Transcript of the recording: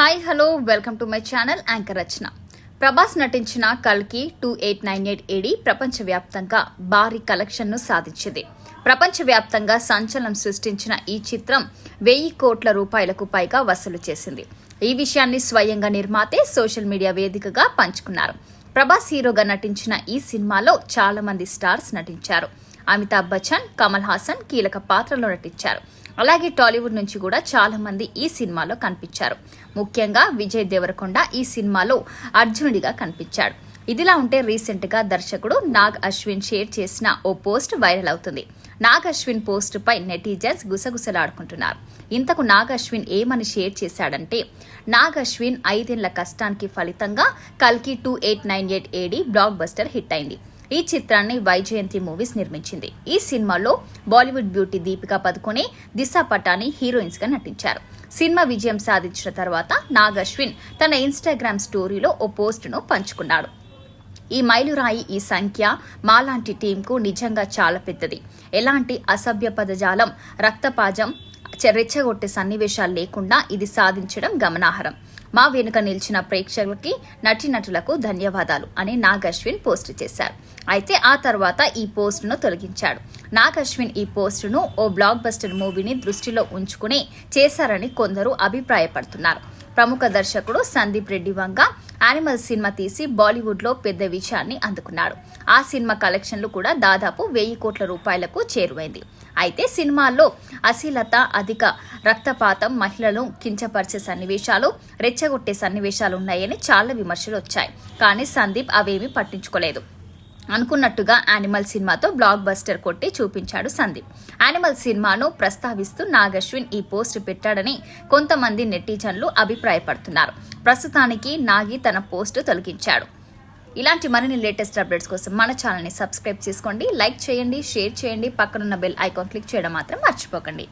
Hi hello welcome to my channel anchor Rachana Prabhas నటించిన కల్కి two eight nine eight AD ప్రపంచవ్యాప్తంగా భారీ కలెక్షన్ను సాధించింది. ప్రపంచవ్యాప్తంగా సంచలనం సృష్టించిన ఈ చిత్రం వెయ్యి కోట్ల రూపాయలకు పైగా వసూలు చేసింది. ఈ విషయాన్ని స్వయంగా నిర్మాతే సోషల్ మీడియా వేదికగా పంచుకున్నారు. ప్రభాస్ హీరోగా నటించిన ఈ సినిమాలో చాలా మంది స్టార్స్ నటించారు. అమితాబ్ బచ్చన్ కమల్ హాసన్ కీలక పాత్రలో నటించారు. అలాగే టాలీవుడ్ నుంచి కూడా చాలా మంది ఈ సినిమాలో కనిపించారు. ముఖ్యంగా విజయ్ దేవరకొండ ఈ సినిమాలో అర్జునుడిగా కనిపించాడు. ఇదిలా ఉంటే రీసెంట్గా దర్శకుడు నాగ్ అశ్విన్ షేర్ చేసిన ఓ పోస్ట్ వైరల్ అవుతుంది. నాగ్ అశ్విన్ పోస్ట్ పై నెటిజన్స్ గుసగుసలాడుకుంటున్నారు. ఇంతకు నాగ్ అశ్విన్ ఏమని షేర్ చేశాడంటే నాగ్ అశ్విన్ ఐదేళ్ళ కష్టానికి ఫలితంగా కల్కి two eight nine eight AD blockbuster hit అయింది. ఈ చిత్రాన్ని వైజయంతి మూవీస్ నిర్మించింది. ఈ సినిమాలో బాలీవుడ్ బ్యూటీ దీపికా పదుకొని దిశా పటాని హీరోయిన్స్గా నటించారు. సినిమా విజయం సాధించిన తర్వాత నాగ్ అశ్విన్ తన ఇన్స్టాగ్రామ్ స్టోరీలో ఓ పోస్టును పంచుకున్నాడు. ఈ మైలురాయి ఈ సంఖ్య మాలాంటి టీంకు నిజంగా చాలా పెద్దది. ఎలాంటి అసభ్య పదజాలం రక్తపాజం రెచ్చగొట్టే సన్నివేశాలు లేకుండా ఇది సాధించడం గమనార్హం. మా వెనుక నిలిచిన ప్రేక్షకులకి నటీనటులకు ధన్యవాదాలు అని నాగ్ అశ్విన్ పోస్ట్ చేశారు. అయితే ఆ తర్వాత ఈ పోస్టును తొలగించాడు. నాగ్ అశ్విన్ ఈ పోస్టును ఓ బ్లాక్ బస్టర్ మూవీని దృష్టిలో ఉంచుకునే చేశారని కొందరు అభిప్రాయపడుతున్నారు. ప్రముఖ దర్శకుడు సందీప్ రెడ్డి వంగ యానిమల్ సినిమా తీసి బాలీవుడ్లో పెద్ద విజయాన్ని అందుకున్నాడు. ఆ సినిమా కలెక్షన్లు కూడా దాదాపు వెయ్యి కోట్ల రూపాయలకు చేరువైంది. అయితే సినిమాల్లో అశీలత అధిక రక్తపాతం మహిళలను కించపరిచే సన్నివేశాలు రెచ్చగొట్టే సన్నివేశాలు ఉన్నాయని చాలా విమర్శలు వచ్చాయి. కానీ సందీప్ అవేమీ పట్టించుకోలేదు. అనుకున్నట్టుగా యానిమల్ సినిమాతో బ్లాక్ బస్టర్ కొట్టి చూపించాడు సందీప్. యానిమల్ సినిమాను ప్రస్తావిస్తూ నాగశ్విన్ ఈ పోస్ట్ పెట్టాడని కొంతమంది నెటిజన్లు అభిప్రాయపడుతున్నారు. ప్రస్తుతానికి నాగి తన పోస్ట్ తొలగించాడు. ఇలాంటి మరిన్ని లేటెస్ట్ అప్డేట్స్ కోసం మన ఛానల్ని సబ్స్క్రైబ్ చేసుకోండి లైక్ చేయండి షేర్ చేయండి పక్కనున్న బెల్ ఐకాన్ క్లిక్ చేయడం మాత్రం మర్చిపోకండి.